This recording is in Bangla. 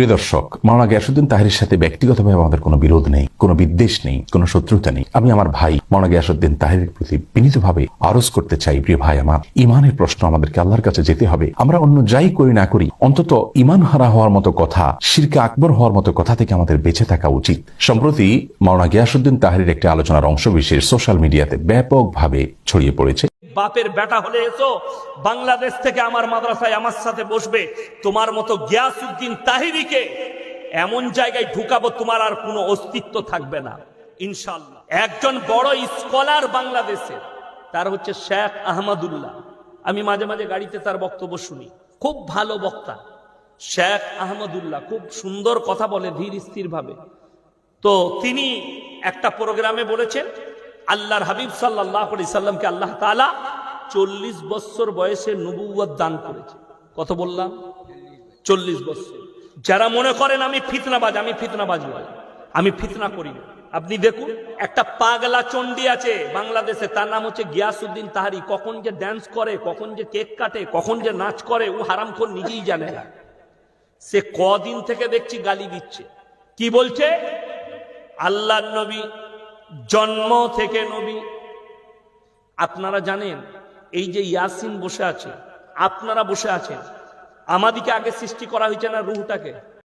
প্রিয় দর্শক মাওলানা গিয়াসুদ্দিন তাহিরের সাথে ব্যক্তিগতভাবে আমাদের কোনো বিরোধ নেই, কোনো বিদ্বেষ নেই, কোনো শত্রুতা নেই। আমি আমার ভাই মাওলানা গিয়াসুদ্দিন তাহিরের প্রতি বিনীতভাবে আরজ করতে চাই, প্রিয় ভাই আমার। ইমানের প্রশ্ন আমাদেরকে আল্লাহর কাছে যেতে হবে। আমরা অন্য যাই করি না করি, অন্তত ইমান হারা হওয়ার মতো কথা, শিরকে আকবর হওয়ার মতো কথা থেকে আমাদের বেঁচে থাকা উচিত। সম্প্রতি মাওলানা গিয়াসুদ্দিন তাহিরের একটি আলোচনার অংশ বিশেষ সোশ্যাল মিডিয়াতে ব্যাপকভাবে ছড়িয়ে পড়েছে। বাপের বেটা হলে এসো, বাংলাদেশ থেকে আমার মাদ্রাসায় আমার সাথে বসবে। তোমার মতো গিয়াসুদ্দিন তাহিরিকে এমন জায়গায় ঢুকাবো তোমার আর কোনো অস্তিত্ব থাকবে না। ইনশাল্লাহ একজন বড় স্কলার বাংলাদেশে, তার হচ্ছে শেখ আহমদুল্লাহ। আমি মাঝে মাঝে গাড়িতে তার বক্তব্য শুনি। খুব ভালো বক্তা। শেখ আহমদুল্লাহ খুব সুন্দর কথা বলে, ধীর স্থির ভাবে তো তিনি একটা প্রোগ্রামে বলেছেন আল্লাহর হাবিব সাল্লাহ সাল্লামকে আল্লাহ তালা চল্লিশ বছর বয়সে নবুয়াদ দান করেছে। কত বললাম? চল্লিশ বছর। যারা মনে করেন আমি ফিতনাবাজ আমি ফিতনাবাজ নয় আমি ফিতনা করি না। আপনি দেখুন, একটা পাগলা চণ্ডী আছে বাংলাদেশে, তার নাম হচ্ছে গিয়াসুদ্দিন তাহারি। কখন যে ড্যান্স করে, কখন যে কেক কাটে, কখন যে নাচ করে, ও হারামখোর নিজেই জানে না। সে কদিন থেকে দেখছি গালি দিচ্ছে। কি বলছে? আল্লাহ নবী জন্ম থেকে নবী। আপনারা জানেন, এই যে ইয়াসিন বসে আছে, আপনারা বসে আছেন। আমাদিকে আগে সৃষ্টি করা হয়েছে না রুহটাকে?